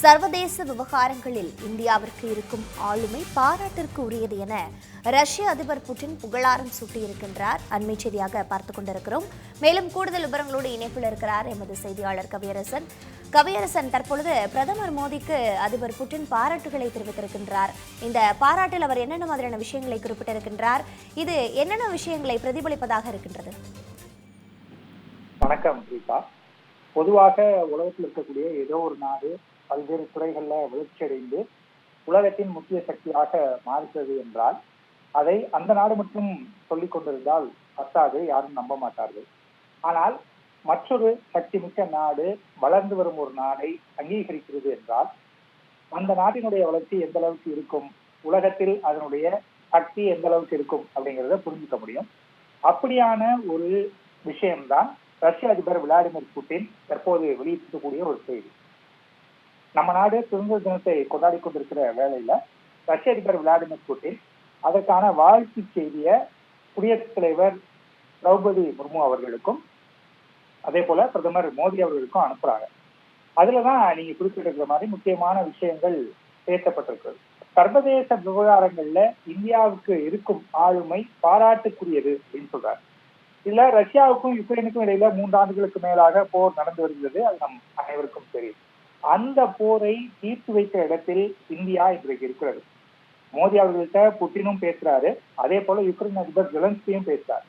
சர்வதேச விவகாரங்களில் இந்தியாவிற்கு இருக்கும் ஆளுமை பாராட்டிற்கு உரியது என ரஷ்ய அதிபர் புட்டின் புகழாரம் சூட்டியிருக்கின்றார். அண்மை செய்தியாக பார்த்துக் கொண்டிருக்கிறோம். மேலும் கூடுதல் விவரங்களோடு இணைப்பில் இருக்கிறார் எமது செய்தியாளர் கவியரசன். கவியரசன் தற்பொழுது பிரதமர் மோடிக்கு அதிபர் புட்டின் பாராட்டுகளை தெரிவித்திருக்கின்றார். இந்த பாராட்டில் அவர் என்னென்ன மாதிரியான விஷயங்களை குறிப்பிட்டிருக்கின்றார்? இது என்னென்ன விஷயங்களை பிரதிபலிப்பதாக இருக்கின்றது? வணக்கம் பொதுவாக உலகத்தில் இருக்கக்கூடிய ஏதோ ஒரு நாடு பல்வேறு துறைகள்ல வளர்ச்சி அடைந்து உலகத்தின் முக்கிய சக்தியாக மாறுகிறது என்றால் அதை அந்த நாடு மட்டும் சொல்லிக் கொண்டிருந்தால் பத்தாது யாரும் நம்ப மாட்டார்கள். ஆனால் மற்றொரு சக்தி மிக்க நாடு வளர்ந்து வரும் ஒரு நாடை அங்கீகரிக்கிறது என்றால் அந்த நாட்டினுடைய வளர்ச்சி எந்த அளவுக்கு இருக்கும் உலகத்தில் அதனுடைய சக்தி எந்த அளவுக்கு இருக்கும் அப்படிங்கிறத புரிஞ்சுக்க முடியும். அப்படியான ஒரு விஷயம்தான் ரஷ்ய அதிபர் விளாடிமிர் புட்டின் தற்போது வெளியிட்டிருக்கக்கூடிய ஒரு செய்தி. நம்ம நாடு சுதந்திர தினத்தை கொண்டாடி கொண்டிருக்கிற வேளையில ரஷ்ய அதிபர் விளாடிமிர் புட்டின் அதற்கான வாழ்த்து செய்திய குடியரசுத் தலைவர் திரௌபதி முர்மு அவர்களுக்கும் அதே போல பிரதமர் மோடி அவர்களுக்கும் அனுப்புறாங்க. அதுலதான் நீங்க குறிப்பிட்டிருக்கிற மாதிரி முக்கியமான விஷயங்கள் பேசப்பட்டிருக்கிறது. சர்வதேச விவகாரங்கள்ல இந்தியாவுக்கு இருக்கும் ஆளுமை பாராட்டுக்குரியது அப்படின்னு சொல்றாரு. இதுல ரஷ்யாவுக்கும் யுக்ரைனுக்கும் இடையில மூன்று ஆண்டுகளுக்கு மேலாக போர் நடந்து வருகிறது அது நம் அனைவருக்கும் தெரியும். அந்த போரை தீர்த்து வைத்த இடத்தில் இந்தியா இன்றைக்கு இருக்கிறது. மோடி அவர்கள்ட்ட புட்டினும் பேசுறாரு அதே போல யுக்ரைன் அதிபர் ஜெலன்ஸ்கியும் பேசுறாரு.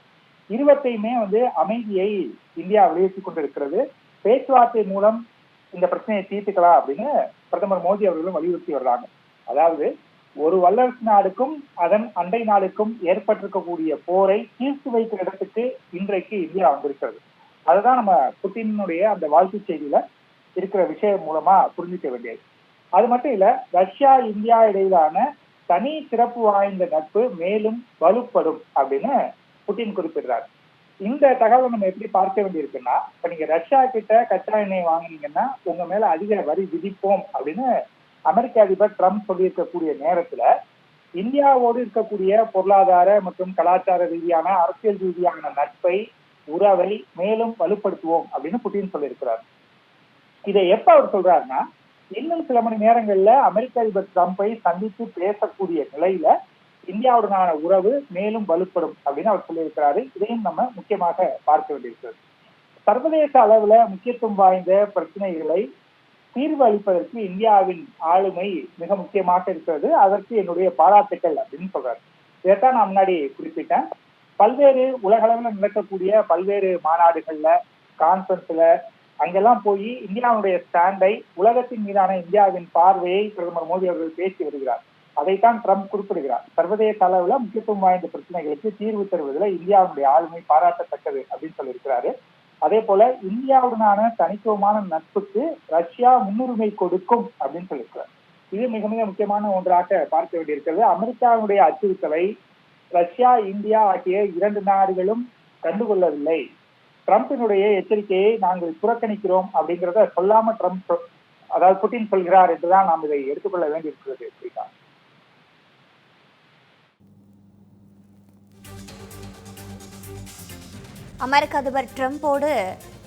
இருபத்தையுமே வந்து அமைதியை இந்தியா வலியுறுத்தி கொண்டிருக்கிறது. பேச்சுவார்த்தை மூலம் இந்த பிரச்சனையை தீர்த்துக்கலாம் அப்படின்னு பிரதமர் மோடி அவர்களும் வலியுறுத்தி வர்றாங்க. அதாவது ஒரு வல்லரசு நாடுக்கும் அதன் அண்டை நாடுக்கும் ஏற்பட்டிருக்கக்கூடிய போரை தீர்த்து வைக்கிற இடத்துக்கு இன்றைக்கு இந்தியா வந்திருக்கிறது. அதுதான் நம்ம புட்டினுடைய அந்த வாழ்த்து செய்தியில இருக்கிற விஷயம் மூலமா புரிஞ்சுக்க வேண்டியது. அது மட்டும் இல்ல ரஷ்யா இந்தியா இடையிலான தனி சிறப்பு வாய்ந்த நட்பு மேலும் வலுப்படும் அப்படின்னு புட்டின் குறிப்பிடுறார். இந்த தகவலை நம்ம எப்படி பார்க்க வேண்டியிருக்குன்னா இப்ப நீங்க ரஷ்யா கிட்ட கச்சா எண்ணெய் வாங்குனீங்கன்னா உங்க மேல அதிக வரி விதிப்போம் அப்படின்னு அமெரிக்க அதிபர் ட்ரம்ப் சொல்லியிருக்கக்கூடிய நேரத்துல இந்தியாவோடு இருக்கக்கூடிய பொருளாதார மற்றும் கலாச்சார ரீதியான அரசியல் ரீதியான நட்பை உறவை மேலும் வலுப்படுத்துவோம் அப்படின்னு புட்டின் சொல்லியிருக்கிறார். இதை எப்ப அவர் சொல்றாருன்னா இன்னும் சில மணி நேரங்கள்ல அமெரிக்க அதிபர் ட்ரம்பை சந்தித்து பேசக்கூடிய நிலையில இந்தியாவுடனான உறவு மேலும் வலுப்படும் அப்படின்னு அவர் சொல்லியிருக்கிறாரு. இதையும் நம்ம முக்கியமாக பார்க்க வேண்டியிருக்கிறது. சர்வதேச அளவுல முக்கியத்துவம் வாய்ந்த பிரச்சனைகளை தீர்வு அளிப்பதற்கு இந்தியாவின் ஆளுமை மிக முக்கியமாக இருக்கிறது. அதற்கு என்னுடைய பாராட்டுக்கள் அப்படின்னு சொல்றாரு. இதைத்தான் நான் முன்னாடி குறிப்பிட்டேன். பல்வேறு உலகளவில் நடக்கக்கூடிய பல்வேறு மாநாடுகள்ல கான்பரன்ஸ்ல அங்கெல்லாம் போய் இந்தியாவுடைய ஸ்டாண்டை உலகத்தின் மீதான இந்தியாவின் பார்வையை பிரதமர் மோடி அவர்கள் பேசி வருகிறார். அதைத்தான் ட்ரம்ப் குறிப்பிடுகிறார். சர்வதேச அளவுல முக்கியத்துவம் வாய்ந்த பிரச்சனைகளுக்கு தீர்வு தருவதில் இந்தியாவுடைய ஆளுமை பாராட்டத்தக்கது அப்படின்னு சொல்லியிருக்கிறாரு. அதே போல இந்தியாவுடனான தனித்துவமான நட்புக்கு ரஷ்யா முன்னுரிமை கொடுக்கும் அப்படின்னு சொல்லியிருக்கிறார். இது மிக மிக முக்கியமான ஒன்றாக பார்க்க வேண்டியிருக்கிறது. அமெரிக்காவுடைய அச்சுறுத்தலை ரஷ்யா இந்தியா ஆகிய இரண்டு நாடுகளும் கண்டுகொள்ளவில்லை. ட்ரம்பினுடைய எச்சரிக்கையை நாங்கள் புறக்கணிக்கிறோம் அப்படிங்கிறத சொல்லாம ட்ரம்ப் அதாவது புட்டின் சொல்கிறார் என்றுதான் நாம் இதை எடுத்துக்கொள்ள வேண்டியிருக்கிறது ஸ்ரீகா அமெரிக்க அதிபர் ட்ரம்ப்போடு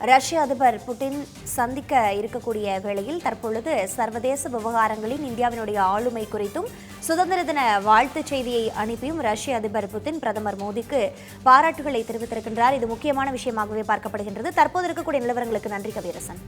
ரஷ்ய அதிபர் புட்டின் சந்திக்க இருக்கக்கூடிய வேளையில் தற்பொழுது சர்வதேச விவகாரங்களின் இந்தியாவினுடைய ஆளுமை குறித்தும் சுதந்திர தின வாழ்த்துச் செய்தியை அனுப்பியும் ரஷ்ய அதிபர் புட்டின் பிரதமர் மோடிக்கு பாராட்டுகளை தெரிவித்திருக்கின்றார். இது முக்கியமான விஷயமாகவே பார்க்கப்படுகின்றது. தற்போது இருக்கக்கூடிய நிலவரங்களுக்கு நன்றி கவியரசன்.